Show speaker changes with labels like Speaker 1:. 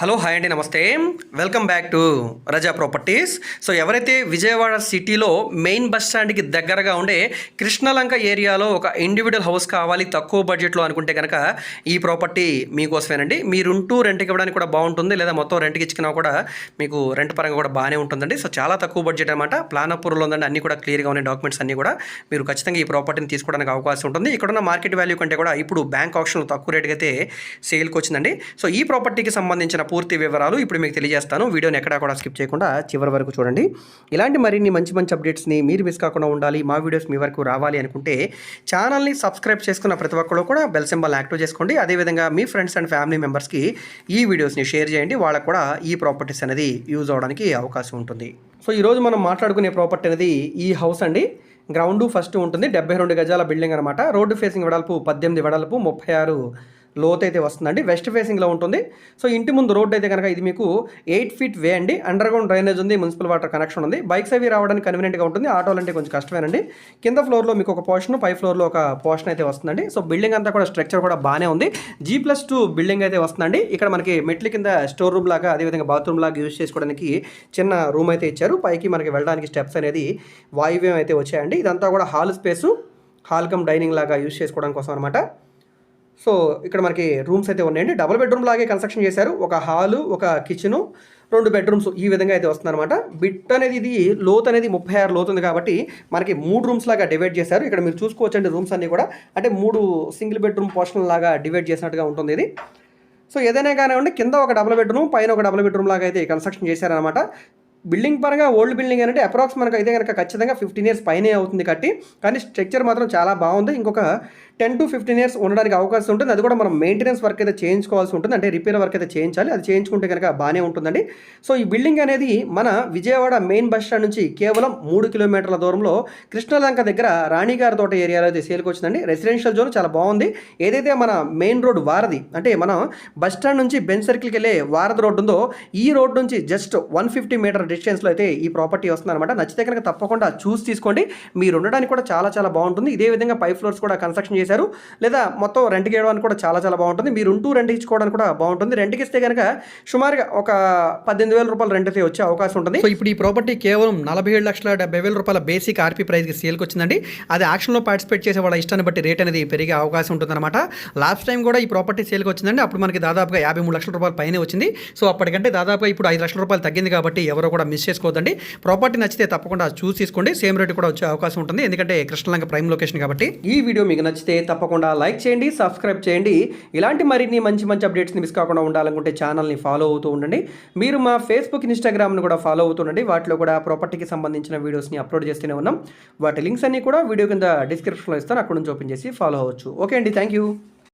Speaker 1: Hello hi అండి నమస్తే. Welcome back to Raza properties. So ఎవరైతే విజయవాడ సిటీలో మెయిన్ బస్ స్టాండ్కి దగ్గరగా ఉండే కృష్ణలంక ఏరియాలో ఒక ఇండివిజువల్ హౌస్ కావాలి తక్కువ బడ్జెట్లో అనుకుంటే కనుక ఈ ప్రాపర్టీ మీకోసమేనండి. మీరుంటూ రెంట్కి ఇవ్వడానికి కూడా బాగుంటుంది లేదా మొత్తం రెంట్కి ఇచ్చినా కూడా మీకు రెంట్ పరంగా కూడా బాగానే ఉంటుందండి. సో చాలా తక్కువ బడ్జెట్ అనమాట ప్లాన్ ఉందండి అన్ని కూడా క్లియర్గా ఉన్నాయి డాక్యుమెంట్స్ అన్ని కూడా మీరు ఖచ్చితంగా ఈ ప్రాపర్టీని తీసుకోవడానికి అవకాశం ఉంటుంది. ఇక్కడున్న మార్కెట్ వాల్యూ కంటే కూడా ఇప్పుడు బ్యాంక్ ఆప్షన్లో తక్కువ రేటుకి అయితే సేల్కి వచ్చిందండి. సో ఈ ప్రాపర్టీకి సంబంధించిన పూర్తి వివరాలు ఇప్పుడు మీకు తెలియజేస్తాను. వీడియోని ఎక్కడా కూడా స్కిప్ చేయకుండా చివరి వరకు చూడండి. ఇలాంటి మరిన్ని మంచి మంచి అప్డేట్స్ని మీరు మిస్ కాకుండా ఉండాలి మా వీడియోస్ మీ వరకు రావాలి అనుకుంటే ఛానల్ని సబ్స్క్రైబ్ చేసుకున్న ప్రతి ఒక్కరు కూడా బెల్ సింబల్ యాక్టివ్ చేసుకోండి. అదేవిధంగా మీ ఫ్రెండ్స్ అండ్ ఫ్యామిలీ మెంబర్స్కి ఈ వీడియోస్ని షేర్ చేయండి. వాళ్ళకు కూడా ఈ ప్రాపర్టీస్ అనేది యూజ్ అవడానికి అవకాశం ఉంటుంది. సో ఈరోజు మనం మాట్లాడుకునే ప్రాపర్టీ అనేది ఈ హౌస్ అండి. గ్రౌండ్ ఫస్ట్ ఉంటుంది. డెబ్బై రెండు గజాల బిల్డింగ్ అనమాట రోడ్డు ఫేసింగ్ వెడల్పు పద్దెనిమిది వెడల్పు ముప్పై ఆరు లోత్ అయితే వస్తుందండి వెస్ట్ ఫేసింగ్లో ఉంటుంది. సో ఇంటి ముందు రోడ్ అయితే కనుక ఇది మీకు ఎయిట్ ఫీట్ వే అండి. అండర్ గ్రౌండ్ డ్రైనేజ్ ఉంది మున్సిపల్ వాటర్ కనెక్షన్ ఉంది. బైక్స్ అవి రావడానికి కన్వీనియంట్గా ఉంటుంది. ఆటోలు అంటే కొంచెం కష్టమేనండి. కింద ఫ్లోర్లో మీకు ఒక పోర్షన్ పై ఫ్లోర్లో ఒక పోర్షన్ అయితే వస్తుందండి. సో బిల్డింగ్ అంతా కూడా స్ట్రక్చర్ కూడా బాగానే ఉంది. జీ ప్లస్ టూ బిల్డింగ్ అయితే వస్తుందండి. ఇక్కడ మనకి మెట్ల కింద స్టోర్ రూమ్ లాగా అదేవిధంగా బాత్రూమ్ లాగా యూజ్ చేసుకోవడానికి చిన్న రూమ్ అయితే ఇచ్చారు. పైకి మనకి వెళ్ళడానికి స్టెప్స్ అనేది వాయువ్యం అయితే వచ్చాయండి. ఇదంతా కూడా hall space hall cum dining లాగా యూజ్ చేసుకోవడం కోసం అనమాట సో ఇక్కడ మనకి రూమ్స్ అయితే ఉన్నాయండి. డబుల్ బెడ్రూమ్ లాగే కన్స్ట్రక్షన్ చేశారు. ఒక హాలు ఒక కిచెను రెండు బెడ్రూమ్స్ ఈ విధంగా అయితే వస్తుందన్నమాట బిట్ అనేది ఇది లోత్ అనేది ముప్పై ఆరు లోతు ఉంది కాబట్టి మనకి మూడు రూమ్స్ లాగా డివైడ్ చేశారు. ఇక్కడ మీరు చూసుకోవచ్చండి రూమ్స్ అన్నీ కూడా. అంటే మూడు సింగిల్ బెడ్రూమ్ పోర్షన్ లాగా డివైడ్ చేసినట్టుగా ఉంటుంది ఇది. సో ఏదైనా కానివ్వండి కింద ఒక డబుల్ బెడ్రూమ్ పైన ఒక డబుల్ బెడ్రూమ్ లాగా అయితే కన్స్ట్రక్షన్ చేశారనమాట బిల్డింగ్ పరంగా ఓల్డ్ బిల్డింగ్ అంటే అప్రాక్స్ మనకు అయితే కనుక ఖచ్చితంగా ఫిఫ్టీన్ ఇయర్స్ పైనే అవుతుంది కట్టి కానీ స్ట్రక్చర్ మాత్రం చాలా బాగుంది. ఇంకొక టెన్ టు ఫిఫ్టీన్ ఇయర్స్ ఉండడానికి అవకాశం ఉంటుంది. అది కూడా మనం మెయింటెనెన్స్ వర్క్ అయితే చేయించుకోవాల్సి ఉంటుంది. అంటే రిపేర్ వర్క్ అయితే చేయించాలి. అది చేయించుకుంటే కనుక బాగానే ఉంటుందండి. సో ఈ బిల్డింగ్ అనేది మన విజయవాడ మెయిన్ బస్ స్టాండ్ నుంచి కేవలం మూడు కిలోమీటర్ల దూరంలో కృష్ణలంక దగ్గర రాణిగారి తోట ఏరియాలో అయితే సేల్కి వచ్చిందండి. రెసిడెన్షియల్ జోన్ చాలా బాగుంది. ఏదైతే మన మెయిన్ రోడ్ వారధి అంటే మనం బస్ స్టాండ్ నుంచి బెంచ్ సర్కిల్కి వెళ్ళే వారధి రోడ్ ఉందో ఈ రోడ్ నుంచి జస్ట్ వన్ ఫిఫ్టీ మీటర్ డిస్టెన్స్లో అయితే ఈ ప్రాపర్టీ వస్తుంది అనమాట నచ్చితే కనుక తప్పకుండా చూసి తీసుకోండి. మీరు ఉండడానికి కూడా చాలా చాలా బాగుంటుంది. ఇదే విధంగా పై ఫ్లోర్స్ కూడా కన్స్ట్రక్షన్ చేశారు. లేదా మొత్తం రెంట్కి వేయడానికి కూడా చాలా చాలా బాగుంటుంది. మీరు ఉంటూ రెంట్ ఇచ్చుకోవడానికి కూడా బాగుంటుంది. రెంట్కి ఇస్తే కనుక సుమారుగా ఒక పద్దెనిమిది వేల రూపాయలు రెంట్ అయితే వచ్చే అవకాశం ఉంటుంది. సో ఇప్పుడు ఈ ప్రాపర్టీ కేవలం నలభై ఏడు లక్షల డెబ్బై వేల రూపాయల బేసిక్ ఆర్పీ ప్రైస్కి సేల్కి వచ్చిందండి. అది యాక్షన్లో పార్టిసిపేట్ చేసే వాళ్ళ ఇష్టాన్ని బట్టి రేట్ అనేది పెరిగే అవకాశం ఉంటుందన్నమాట. లాస్ట్ టైం కూడా ఈ ప్రాపర్టీ సేల్కి వచ్చిందండి. అప్పుడు మనకి దాదాపుగా యాభై మూడు లక్షల రూపాయలు పైన వచ్చింది. సో అప్పటికంటే దాదాపుగా ఇప్పుడు ఐదు లక్షల రూపాయలు తగ్గింది కాబట్టి ఎవరో కూడా మిస్ చేసుకోవద్దండి. ప్రాపర్టీ నచ్చితే తప్పకుండా చూసి తీసుకోండి సేమ్ రేట్ కూడా వచ్చే అవకాశం ఉంటుంది. ఎందుకంటే కృష్ణలంక ప్రైమ్ లొకేషన్ కాబట్టి. ఈ వీడియో మీకు నచ్చితే తప్పకుండా లైక్ చేయండి సబ్స్క్రైబ్ చేయండి. ఇలాంటి మరిన్ని మంచి మంచి అప్డేట్స్ని మిస్ కాకుండా ఉండాలనుకుంటే ఛానల్ని ఫాలో అవుతూ ఉండండి. మీరు మా ఫేస్బుక్ ఇన్స్టాగ్రామ్ను కూడా ఫాలో అవుతుండండి వాటిలో కూడా ప్రాపర్టీకి సంబంధించిన వీడియోస్ని అప్లోడ్ చేస్తూనే ఉన్నాం. వాటి లింక్స్ అన్ని కూడా వీడియో కింద డిస్క్రిప్షన్లో ఇస్తాను. అక్కడ నుంచి ఓపెన్ చేసి ఫాలో అవ్వచ్చు. ఓకే అండి. Thank you